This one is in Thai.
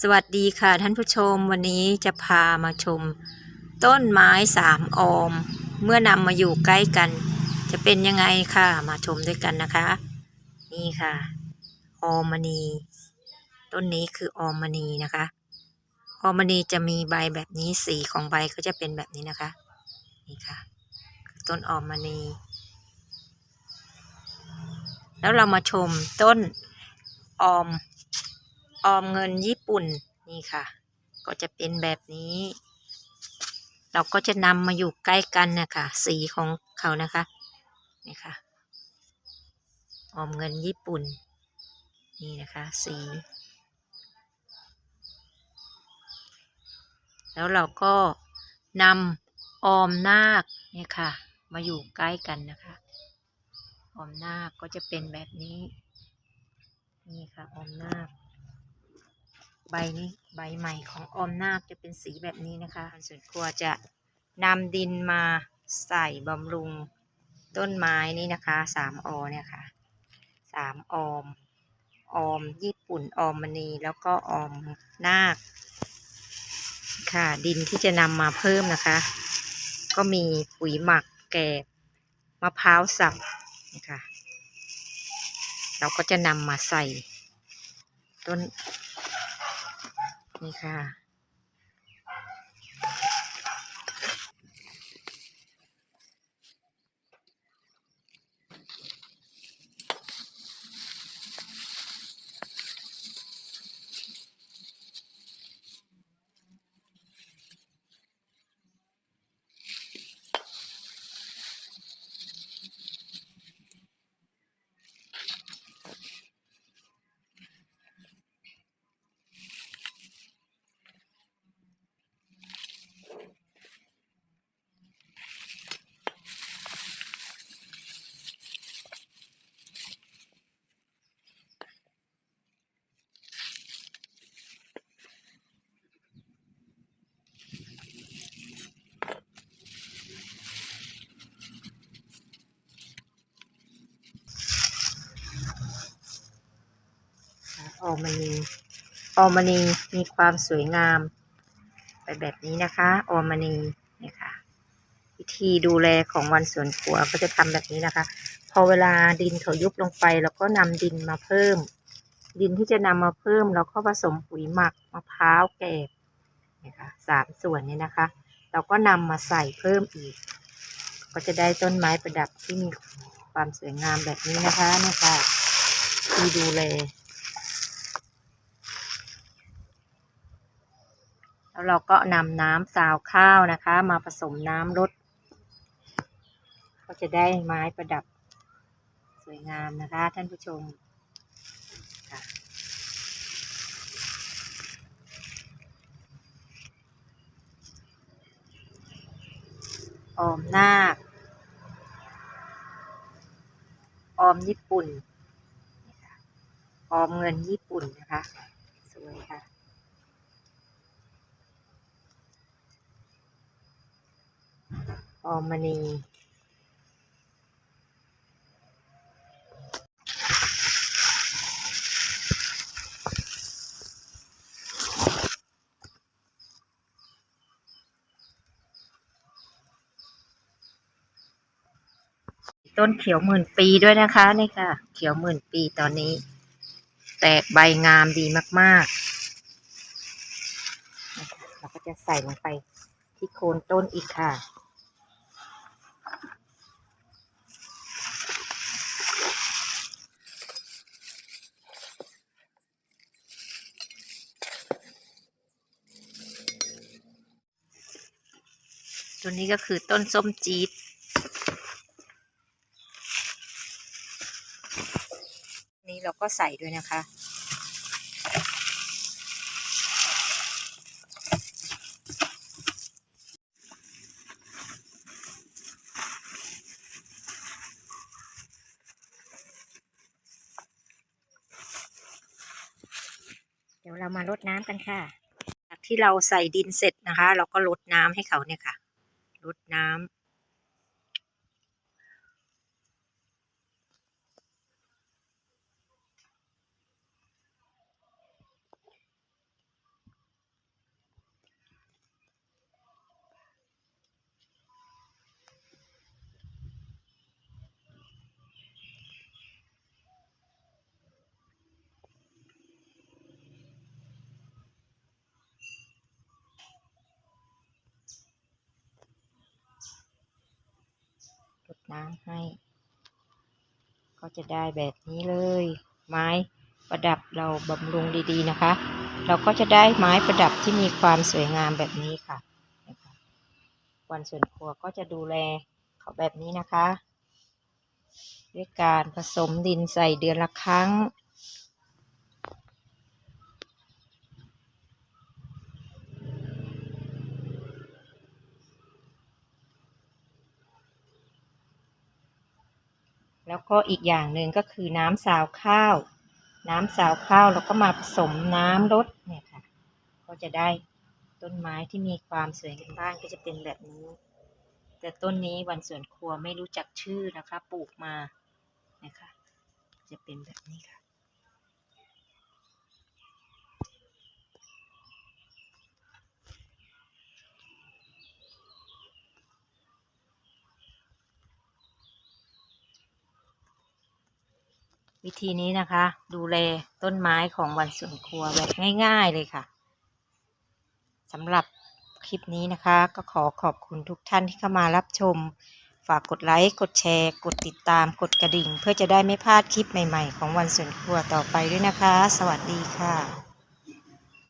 สวัสดีค่ะท่านผู้ชมวันนี้จะพามาชม ต้นไม้สามออม เมื่อนำมาอยู่ใกล้กัน จะเป็นยังไงค่ะ มาชมด้วยกันนะคะ นี่ค่ะ ออมมณี ต้นนี้คือออมมณีนะคะ ออมมณีจะมีใบแบบนี้สีของใบก็จะเป็นแบบนี้นะคะ นี่ค่ะ ต้นออมมณี แล้วเรามาชมต้นออม ออมเงินญี่ปุ่นนี่ค่ะ ก็จะเป็นแบบนี้ เราก็จะนำมาอยู่ใกล้กันนะคะสีของเขานะคะนี่ค่ะออมเงินญี่ปุ่น นี่นะคะสี แล้วเราก็นำออมนาคเนี่ยค่ะ มาอยู่ใกล้กันนะคะออมนาคก็จะเป็นแบบนี้ นี่ค่ะออมนาค ใบนี้ใบใหม่ของออมนาคจะเป็นสีแบบนี้นะคะส่วนครัวจะนำดินมาใส่บำรุงต้นไม้นี่นะคะสามอเนี่ยค่ะสามออม ออมญี่ปุ่นออมมณีแล้วก็ออมนาค ค่ะดินที่จะนำมาเพิ่มนะคะ ก็มีปุ๋ยหมักแกบมะพร้าวสับนะคะเราก็จะนำมาใส่ต้น นี่ค่ะ ออมมณีออมมณีมีความสวยงาม ไปแบบนี้นะคะออมมณีนี่ค่ะวิธีดูแลของวันสวนครัวก็จะทำแบบนี้นะคะ พอเวลาดินเขายุบลงไปเราก็นำดินมาเพิ่ม ดินที่จะนำมาเพิ่มเราก็ผสมปุ๋ยหมักมะพร้าวแกบนี่ค่ะสามส่วนนี้นะคะ เราก็นำมาใส่เพิ่มอีก ก็จะได้ต้นไม้ประดับที่มีความสวยงามแบบนี้นะคะนี่ค่ะที่ดูแล แล้วเราก็นำน้ำซาวข้าวนะคะ มาผสมน้ำรดก็จะได้ไม้ประดับสวยงามนะคะ ท่านผู้ชมออมนาคออมญี่ปุ่นออมเงินญี่ปุ่นนะคะ สวยค่ะ ออมณีต้นเขียวหมื่นปีด้วยนะคะนี่ค่ะ เขียวหมื่นปีตอนนี้ แตกใบงามดีมากๆนะคะเราก็จะใส่ลงไปที่โคนต้นอีกค่ะ ตัวนี้ก็คือต้นส้มจี๊ดนี้เราก็ใส่ด้วยนะคะ เดี๋ยวเรามารดน้ำกันค่ะ จากที่เราใส่ดินเสร็จนะคะ เราก็รดน้ำให้เขาเนี่ยค่ะ รดน้ำ น้ำให้ ก็จะได้แบบนี้เลย ไม้ประดับเราบำรุงดีๆนะคะ เราก็จะได้ไม้ประดับที่มีความสวยงามแบบนี้ค่ะนะคะวันส่วนครัวก็จะดูแลเขาแบบนี้นะคะ ด้วยการผสมดินใส่เดือนละครั้ง แล้วก็อีกอย่างหนึ่งก็คือน้ำสาวข้าว น้ำสาวข้าวแล้วก็มาผสมน้ำรดเนี่ยค่ะ ก็จะได้ต้นไม้ที่มีความสวยงามบ้านก็จะเป็นแบบนี้ แต่ต้นนี้วันสวนครัวไม่รู้จักชื่อนะคะ ปลูกมานะคะจะเป็นแบบนี้ค่ะ วิธีนี้นะคะ ดูแลต้นไม้ของวันสวนครัวแบบง่ายๆเลยค่ะสำหรับคลิปนี้นะคะ ก็ขอขอบคุณทุกท่านที่เข้ามารับชม ฝากกดไลค์ กดแชร์ กดติดตาม กดกระดิ่ง เพื่อจะได้ไม่พลาดคลิปใหม่ๆ ของวันสวนครัวต่อไปด้วยนะคะ สวัสดีค่ะ